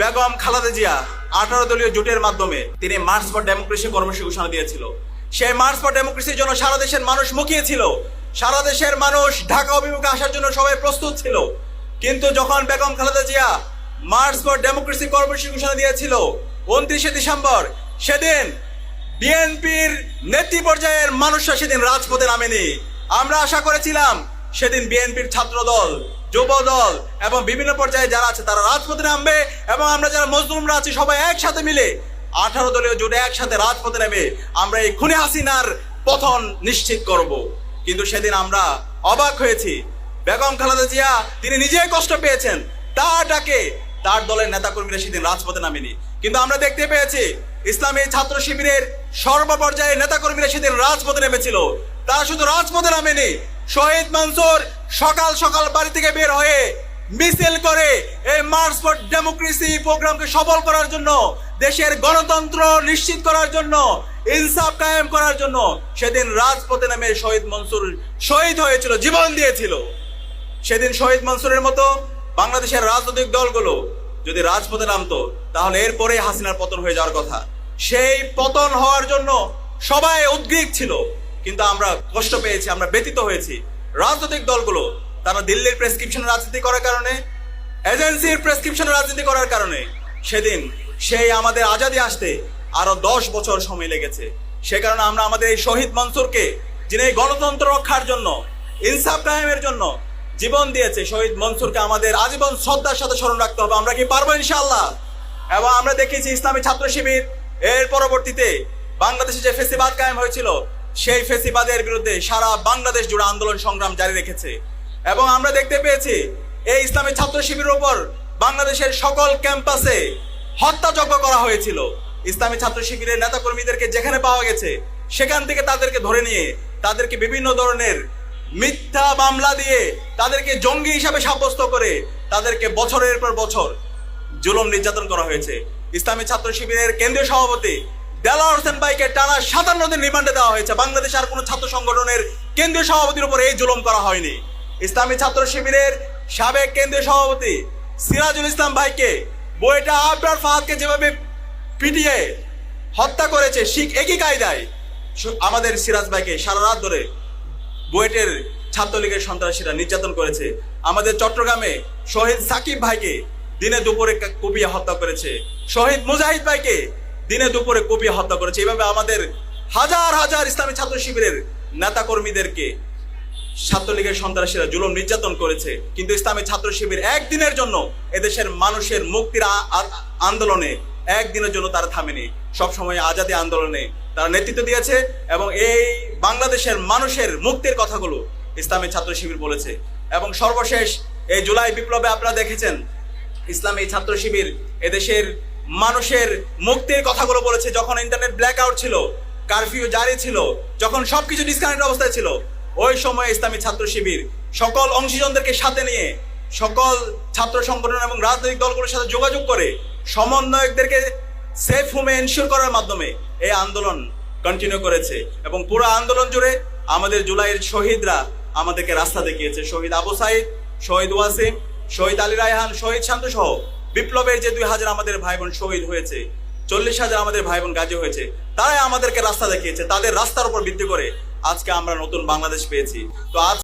বেগম খালেদা জিয়া আঠারো দলীয় জোটের মাধ্যমে তিনি মার্চ ফর ডেমোক্রেসি কর্মসূচি ঘোষণা দিয়েছিল। সেই মার্চ ফর ডেমোক্রেসির জন্য সারা দেশের মানুষ মুখিয়েছিল সারা দেশের মানুষ ঢাকা অভিমুখে আসার জন্য সবাই প্রস্তুত ছিল। কিন্তু যখন Begum Khaleda Zia march for democracy কর্মসূচি ঘোষণা দিয়েছিল, উনত্রিশে ডিসেম্বর, সেদিন বিএনপির নেত্রী পর্যায়ের মানুষরা সেদিন রাজপথে নামেনি। আমরা আশা করেছিলাম সেদিন বিএনপির ছাত্র দল যুব দল এবং বিভিন্ন পর্যায়ে যারা আছে তারা রাজপথে নামবে এবং আমরা যারা মজলুমরা আছি সবাই একসাথে মিলে আঠারো দলীয় জোটে একসাথে রাজপথে নেমে আমরা এই খুনে হাসিনার পথন নিশ্চিত করব। কিন্তু সেদিন আমরা অবাক হয়েছি। বেগম খালেদা জিয়া, তিনি নিজেই কষ্ট পেয়েছেন। তার ডাকে তার দলের নেতাকর্মীরা সেদিন রাজপথে নামেনি। কিন্তু আমরা দেখতে পেয়েছি, ইসলামী ছাত্র শিবিরের সর্বপর্যায়ের নেতাকর্মীরা সেদিন রাজপথে নেমেছিল। তারা শুধু রাজপথে নামেনি শহীদ মনসুর সকাল সকাল বাড়ি থেকে বের হয়ে মিছিল করে এই মার্চ ফর ডেমোক্রেসি প্রোগ্রামকে সফল করার জন্য, দেশের গণতন্ত্র নিশ্চিত করার জন্য, ইনসাফ কায়েম করার জন্য সেদিন রাজপথে নামে শহীদ মনসুর শহীদ হয়েছিল, জীবন দিয়েছিল। সেদিন শহীদ মনসুরের মতো বাংলাদেশের রাজনৈতিক দলগুলো যদি রাজপথে নামতো, তাহলে এরপরে হাসিনার পতন হয়ে যাওয়ার কথা। সেই পতন হওয়ার জন্য সবাই উদ্গ্রীব ছিল। কিন্তু আমরা কষ্ট পেয়েছি, আমরা ব্যতীত হয়েছি। রাজনৈতিক দলগুলো তারা দিল্লির প্রেসক্রিপশন রাজনীতি করার কারণে এজেন্সির প্রেসক্রিপশন রাজনীতি করার কারণে সেদিন সেই আমাদের আজাদি আসতে আরও দশ বছর সময় লেগেছে। সে কারণে আমরা আমাদের এই শহীদ মনসুরকে, যিনি এই গণতন্ত্র রক্ষার জন্য, ইনসাফ কায়েমের জন্য জীবন দিয়েছে, শহীদ মনসুরকে আমাদের আজীবন শ্রদ্ধার সাথে স্মরণ রাখতে হবে। আমরা কি পারব ইনশাল্লাহ এবং আমরা দেখেছি ইসলামী ছাত্র শিবির। এর পরবর্তীতে বাংলাদেশে যে ফেসিবাদ কায়েম হয়েছিল সেই ফেসিবাদের বিরুদ্ধে সারা বাংলাদেশ জুড়ে আন্দোলন সংগ্রাম জারি রেখেছে। এবং আমরা দেখতে পেয়েছি, এই ইসলামী ছাত্র শিবিরের উপর বাংলাদেশের সকল ক্যাম্পাসে হত্যাযজ্ঞ করা হয়েছিল। ইসলামী ছাত্র শিবিরের নেতাকর্মীদেরকে যেখানে পাওয়া গেছে, সেখান থেকে তাদেরকে ধরে নিয়ে তাদেরকে বিভিন্ন ধরনের মিথ্যা মামলা দিয়ে তাদেরকে জঙ্গি হিসাবে সাব্যস্ত করে তাদেরকে বছরের পর বছর জুলুম নির্যাতন করা হয়েছে। ইসলামী ছাত্র শিবিরের কেন্দ্রীয় সভাপতি দেলাওয়ার হোসেন ভাইকে টানা সাতান্ন দিন রিমান্ডে দেওয়া হয়েছে। বাংলাদেশ আর কোনো ছাত্র সংগঠনের কেন্দ্রীয় সভাপতির উপর এই জুলুম করা হয়নি। ইসলামী ছাত্র শিবিরের সাবেক কেন্দ্রীয় সভাপতি সিরাজুল ইসলাম ভাইকে বইটা আবরার ফাহাদকে যেভাবে পিটিয়ে হত্যা করেছে শিখ একই কায়দায় আমাদের সিরাজ ভাইকে সারা রাত ধরে বুয়েটের ছাত্রলীগের সন্ত্রাসীরা নির্যাতন করেছে। আমাদের চট্টগ্রামে শহীদ সাকিব ভাইকে দিনে দুপুরে কুপিয়ে হত্যা করেছে। শহীদ মুজাহিদ ভাইকে দিনে দুপুরে কুপিয়ে হত্যা করেছে। এইভাবে আমাদের হাজার হাজার ইসলামী ছাত্র শিবিরের নেতা কর্মীদেরকে ছাত্রলীগের সন্ত্রাসীরা জুলুম নির্যাতন করেছে। কিন্তু ইসলামী ছাত্র শিবির একদিনের জন্য এদেশের মানুষের মুক্তির আন্দোলনে একদিনের জন্য তারা থামেনি। সবসময় আজাদি আন্দোলনে তারা নেতৃত্ব দিয়েছে এবং এই বাংলাদেশের মানুষের মুক্তির কথাগুলো ইসলামী ছাত্র শিবির বলেছে। এবং সর্বশেষ এই জুলাই বিপ্লবে আপনারা দেখেছেন, ইসলামী ছাত্র শিবির এদেশের মানুষের মুক্তির কথাগুলো বলেছে, যখন ইন্টারনেট ব্ল্যাক আউট ছিল কারফিউ জারি ছিল, যখন সবকিছু ডিসকানেক্ট অবস্থায় ছিল, ওই সময় ইসলামী ছাত্র শিবির সকল অংশীজনদেরকে সাথে নিয়ে সকল ছাত্র সংগঠন এবং রাজনৈতিক দলগুলোর সাথে যোগাযোগ করে সমন্বয়কদেরকে সেফ হোমে এনশিওর করার মাধ্যমে এই আন্দোলন কন্টিনিউ করেছে। এবং পুরো আন্দোলন জুড়ে আমাদের জুলাইয়ের শহীদরা আমাদেরকে রাস্তা দেখিয়েছে। শহীদ আবু সাইদ, শহীদ ওয়াসিম, শহীদ আলী রায়হান, শহীদ শান্ত সহ বিপ্লবের যে দুই হাজার আমাদের ভাই বোন শহীদ হয়েছে, চল্লিশ হাজার আমাদের ভাই বোন গাজী হয়েছে, তারাই আমাদেরকে রাস্তা দেখিয়েছে, তাদের রাস্তার উপর ভিত্তি করে আজকে আমরা নতুন বাংলাদেশ পেয়েছি। তো আজ